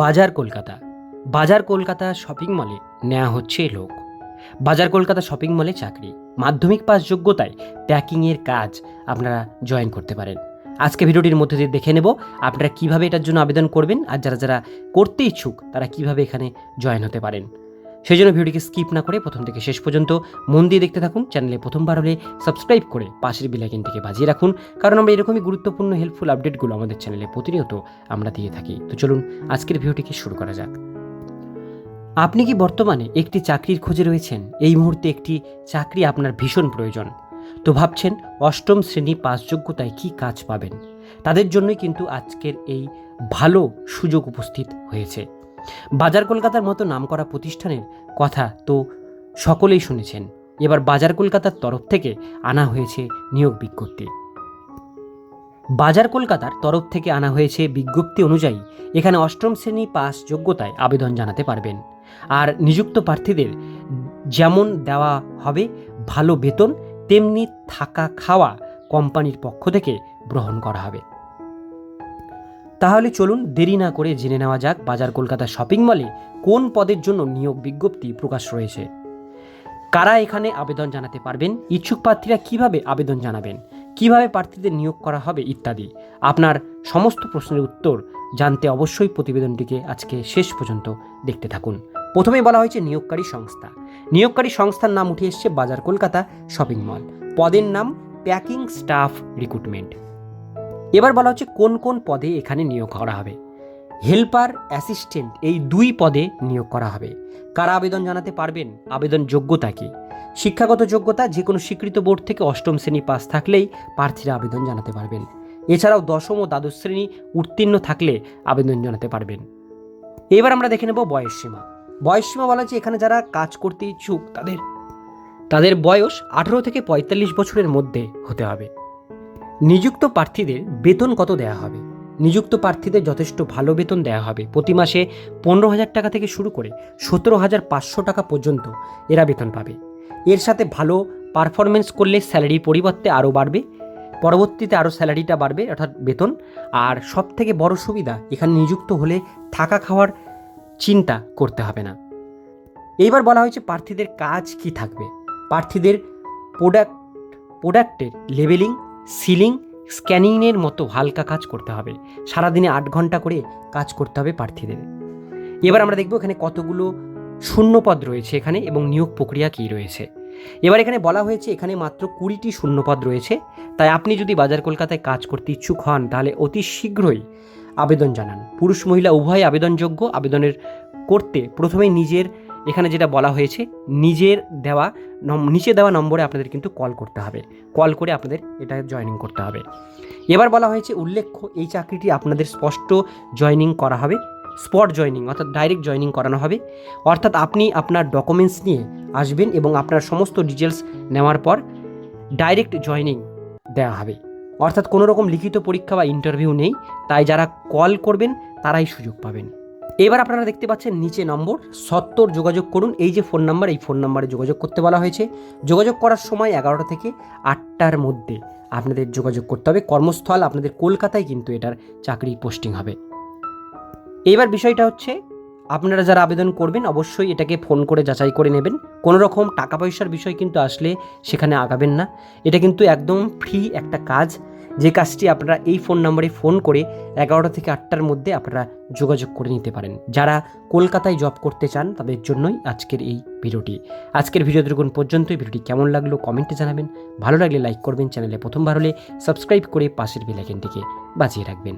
বাজার কলকাতা। বাজার কলকাতা শপিং মলে নেওয়া হচ্ছে লোক। বাজার কলকাতা শপিং মলে চাকরি। মাধ্যমিক পাস যোগ্যতায় প্যাকিংয়ের কাজ আপনারা জয়েন করতে পারেন। আজকে ভিডিওটির মধ্যে দিয়ে দেখে নেব আপনারা কীভাবে এটার জন্য আবেদন করবেন আর যারা যারা করতে ইচ্ছুক তারা কীভাবে এখানে জয়েন হতে পারেন। সেই জন্য ভিডিওটিকে স্কিপ না করে প্রথম থেকে শেষ পর্যন্ত মন দিয়ে দেখতে থাকুন। চ্যানেলে প্রথমবার হলে সাবস্ক্রাইব করে পাশের বিলাইকিনটিকে বাজিয়ে রাখুন। কারণ আমরা এরকমই গুরুত্বপূর্ণ হেল্পফুল আপডেটগুলো আমাদের চ্যানেলে প্রতিনিয়ত আমরা দিয়ে থাকি। তো চলুন আজকের ভিডিওটিকে শুরু করা যাক। আপনি কি বর্তমানে একটি চাকরির খোঁজে রয়েছেন? এই মুহূর্তে একটি চাকরি আপনার ভীষণ প্রয়োজন। তো ভাবছেন অষ্টম শ্রেণি পাস যোগ্যতায় কী কাজ পাবেন? তাদের জন্যই কিন্তু আজকের এই ভালো সুযোগ উপস্থিত হয়েছে। বাজার কলকাতার মতো নামকরা প্রতিষ্ঠানের কথা তো সকলেই শুনেছেন। এবার বাজার কলকাতার তরফ থেকে আনা হয়েছে নিয়োগ বিজ্ঞপ্তি। বাজার কলকাতার তরফ থেকে আনা হয়েছে বিজ্ঞপ্তি অনুযায়ী এখানে অষ্টম শ্রেণি পাস যোগ্যতায় আবেদন জানাতে পারবেন। আর নিযুক্ত প্রার্থীদের যেমন দেওয়া হবে ভালো বেতন, তেমনি থাকা খাওয়া কোম্পানির পক্ষ থেকে গ্রহণ করা হবে। তাহলে চলুন দেরি না করে জেনে নেওয়া যাক বাজার কলকাতা শপিং মলে কোন পদের জন্য নিয়োগ বিজ্ঞপ্তি প্রকাশ রয়েছে। কারা এখানে আবেদন জানাতে পারবেন? ইচ্ছুক প্রার্থীরা কীভাবে আবেদন জানাবেন? কীভাবে প্রার্থীদের নিয়োগ করা হবে ইত্যাদি। আপনার সমস্ত প্রশ্নের উত্তর জানতে অবশ্যই প্রতিবেদনটিকে আজকে শেষ পর্যন্ত দেখতে থাকুন। প্রথমে বলা হয়েছে নিয়োগকারী সংস্থা। নিয়োগকারী সংস্থার নাম উঠে এসছে বাজার কলকাতা শপিং মল। পদের নাম প্যাকিং স্টাফ রিক্রুটমেন্ট। এবার বলা হচ্ছে কোন কোন পদে এখানে নিয়োগ করা হবে। হেল্পার অ্যাসিস্ট্যান্ট এই দুই পদে নিয়োগ করা হবে। কারা আবেদন জানাতে পারবেন? আবেদন যোগ্যতা কি? শিক্ষাগত যোগ্যতা যে কোনো স্বীকৃত বোর্ড থেকে অষ্টম শ্রেণি পাস থাকলেই প্রার্থীরা আবেদন জানাতে পারবেন। এছাড়াও দশম ও দ্বাদশ শ্রেণি উত্তীর্ণ থাকলে আবেদন জানাতে পারবেন। এবার আমরা দেখে নেব বয়সসীমা বয়সসীমা বলা হচ্ছে এখানে যারা কাজ করতে ইচ্ছুক তাদের। তাদের বয়স আঠেরো থেকে পঁয়তাল্লিশ বছরের মধ্যে হতে হবে। নিযুক্ত প্রার্থীদের বেতন কত দেওয়া হবে? নিযুক্ত প্রার্থীদের যথেষ্ট ভালো বেতন দেওয়া হবে। প্রতি মাসে পনেরো হাজার টাকা থেকে শুরু করে সতেরো হাজার পাঁচশো টাকা পর্যন্ত এরা বেতন পাবে। এর সাথে ভালো পারফরমেন্স করলে স্যালারি পরিবর্তে আরও বাড়বে। পরবর্তীতে আরও স্যালারিটা বাড়বে, অর্থাৎ বেতন। আর সব থেকে বড় সুবিধা, এখানে নিযুক্ত হলে থাকা খাওয়ার চিন্তা করতে হবে না। এইবার বলা হয়েছে প্রার্থীদের কাজ কি থাকবে? প্রার্থীদের প্রোডাক্ট প্রোডাক্টের লেবেলিং সিলিং স্ক্যানিংয়ের মতো হালকা কাজ করতে হবে। সারাদিনে আট ঘণ্টা করে কাজ করতে হবে প্রার্থীদের। এবার আমরা দেখব এখানে কতগুলো শূন্যপদ রয়েছে এখানে এবং নিয়োগ প্রক্রিয়া কী রয়েছে। এবার এখানে বলা হয়েছে এখানে মাত্র কুড়িটি শূন্যপদ রয়েছে। তাই আপনি যদি বাজার কলকাতায় কাজ করতে ইচ্ছুক হন, তাহলে অতি শীঘ্রই আবেদন জানান। পুরুষ, মহিলা, উভয় আবেদনযোগ্য। আবেদনের করতে প্রথমেই নিজের এখানে যেটা বলা হয়েছে, নিজের দেওয়া নিচে দেওয়া নম্বরে আপনাদের কিন্তু কল করতে হবে। কল করে আপনাদের এটা জয়েনিং করতে হবে। এবার বলা হয়েছে উল্লেখ্য, এই চাকরিটি আপনাদের স্পষ্ট জয়েনিং করা হবে স্পট জয়েনিং অর্থাৎ ডাইরেক্ট জয়েনিং করানো হবে। অর্থাৎ আপনি আপনার ডকুমেন্টস নিয়ে আসবেন এবং আপনার সমস্ত ডিটেলস নেওয়ার পর ডাইরেক্ট জয়েনিং দেওয়া হবে। অর্থাৎ কোনো রকম লিখিত পরীক্ষা বা ইন্টারভিউ নেই, তাই যারা কল করবেন, তারাই সুযোগ পাবেন। এবার আপনারা দেখতে পাচ্ছেন নিচে নম্বর, সত্তর যোগাযোগ করুন। এই যে ফোন নাম্বার, এই ফোন নাম্বারে যোগাযোগ করতে বলা হয়েছে। যোগাযোগ করার সময় এগারোটা থেকে আটটার মধ্যে আপনাদের যোগাযোগ করতে হবে। কর্মস্থল আপনাদের কলকাতায় কিন্তু এটার চাকরি পোস্টিং হবে। এবার বিষয়টা হচ্ছে, আপনারা যারা আবেদন করবেন, অবশ্যই এটাকে ফোন করে যাচাই করে নেবেন। কোনো রকম টাকা পয়সার বিষয় কিন্তু আসলে সেখানে আগাবেন না। এটা কিন্তু একদম ফ্রি একটা কাজ। যে কাজটি আপনারা এই ফোন নম্বরে ফোন করে এগারোটা থেকে আটটার মধ্যে আপনারা যোগাযোগ করে নিতে পারেন। যারা কলকাতায় জব করতে চান, তাদের জন্যই আজকের এই ভিডিওটি। আজকের ভিডিও দেখুন পর্যন্তই। ভিডিওটি কেমন লাগল কমেন্টে জানাবেন। ভালো লাগলে লাইক করবেন, চ্যানেলে প্রথমবার হলে সাবস্ক্রাইব করে পাশের বেলাইকেনটিকে বাজিয়ে রাখবেন।